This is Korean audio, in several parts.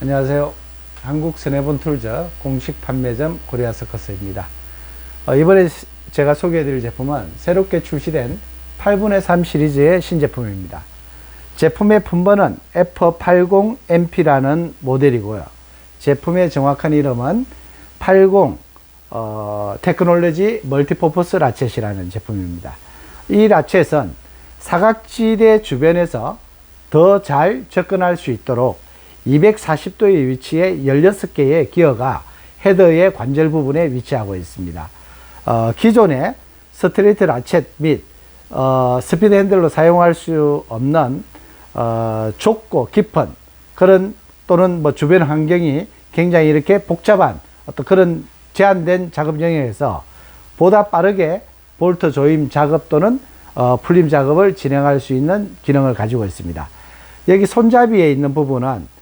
안녕하세요. 한국 스네본 툴즈 공식 판매점 코리아 서커스입니다. 어, 이번에 시- 제가 소개해드릴 제품은 새롭게 출시된 8분의 3 시리즈의 신제품입니다. 제품의 품번은 F80MP라는 모델이고요. 제품의 정확한 이름은 80 어, 테크놀로지 멀티포퍼스 라쳇이라는 제품입니다. 이 라쳇은 사각지대 주변에서 더 잘 접근할 수 있도록 240도의 위치에 16개의 기어가 헤더의 관절 부분에 위치하고 있습니다. 어, 기존의 스트레이트 라쳇 및 어, 스피드 핸들로 사용할 수 없는 어, 좁고 깊은 그런 또는 뭐 주변 환경이 굉장히 이렇게 복잡한 어떤 그런 제한된 작업 영역에서 보다 빠르게 볼트 조임 작업 또는 어, 풀림 작업을 진행할 수 있는 기능을 가지고 있습니다. 여기 손잡이에 있는 부분은 부-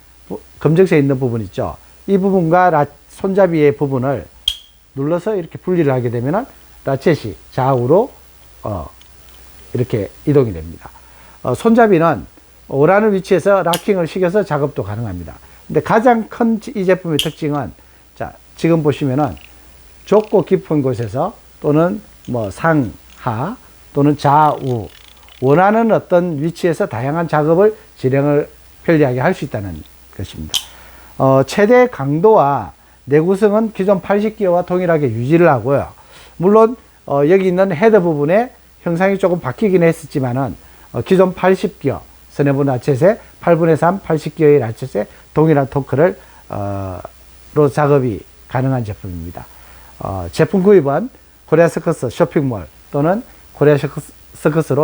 검정색에 있는 부분 있죠. 이 부분과 라- 손잡이의 부분을 눌러서 이렇게 분리를 하게 되면은 라쳇이 좌우로 어, 이렇게 이동이 됩니다. 어, 손잡이는 원하는 위치에서 락킹을 시켜서 작업도 가능합니다. 근데 가장 큰 이 제품의 특징은 자, 지금 보시면은 좁고 깊은 곳에서 또는 뭐 상하 또는 좌우 원하는 어떤 위치에서 다양한 작업을 진행을 편리하게 할 수 있다는 것입니다. 어, 최대 강도와 내구성은 기존 80기어와 동일하게 유지를 하고요. 물론 어, 여기 있는 헤더 부분에 형상이 조금 바뀌긴 했었지만은 어, 기존 80기어 스네본 라쳇의 8분의 3 80기어의 라쳇의 동일한 토크를 어, 로 작업이 가능한 제품입니다. 어, 제품 구입은 코리아 서커스 쇼핑몰 또는 코리아 서커스- 서커스로